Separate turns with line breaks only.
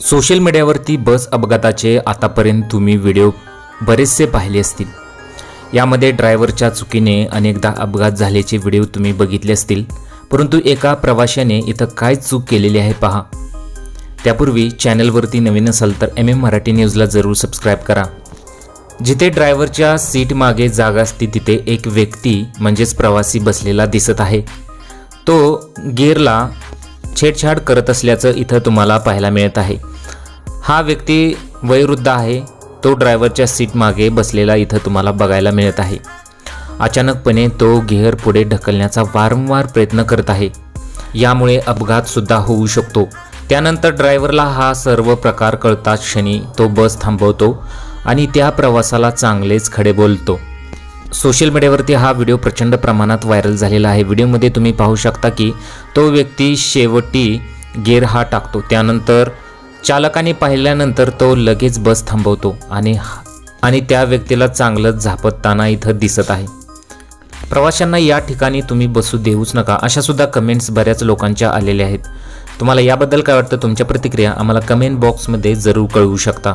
Social मीडियावरती बस अपघाताचे आतापर्यंत तुम्ही व्हिडिओ बरेचसे पाहिले असतील. यामध्ये ड्रायव्हरच्या चुकीने अनेकदा अपघात झाल्याचे व्हिडिओ तुम्ही बघितले असतील. परंतु एका प्रवाशाने इथं काय चूक केलेली आहे पहा. त्यापूर्वी चॅनलवरती नवीन असाल तर एम एम मराठी न्यूजला जरूर सबस्क्राईब करा. जिथे ड्रायव्हरच्या सीट मागे जागा असते तिथे एक व्यक्ती म्हणजेच प्रवासी बसलेला दिसत आहे. तो गेअरला छेडछाड करत असल्याचं इथं तुम्हाला पाहायला मिळत आहे. हा व्यक्ती वयोवृद्ध आहे. तो ड्रायव्हरच्या सीट मागे बसलेला इथं तुम्हाला बघायला मिळत आहे. अचानकपणे तो गिअर पुढे ढकलण्याचा वारंवार प्रयत्न करत आहे. यामुळे अपघातसुद्धा होऊ शकतो. त्यानंतर ड्रायव्हरला हा सर्व प्रकार कळताच क्षणी तो बस थांबवतो आणि त्या प्रवासाला चांगलेच खडे बोलतो. सोशल मीडियावरती हा व्हिडिओ प्रचंड प्रमाणात व्हायरल झालेला आहे. व्हिडिओमध्ये तुम्ही पाहू शकता की तो व्यक्ती शेवटी गेअर हा टाकतो. त्यानंतर चालकाने पाहिल्यानंतर तो लगेच बस थांबवतो आणि आणि त्या व्यक्तीला चांगलंच झापताना इथं दिसत आहे. प्रवाशांना या ठिकाणी तुम्ही बसू देऊच नका अशा सुद्धा कमेंट्स बऱ्याच लोकांच्या आलेल्या आहेत. तुम्हाला याबद्दल काय वाटतं? तुमच्या प्रतिक्रिया आम्हाला कमेंट बॉक्समध्ये जरूर कळवू शकता.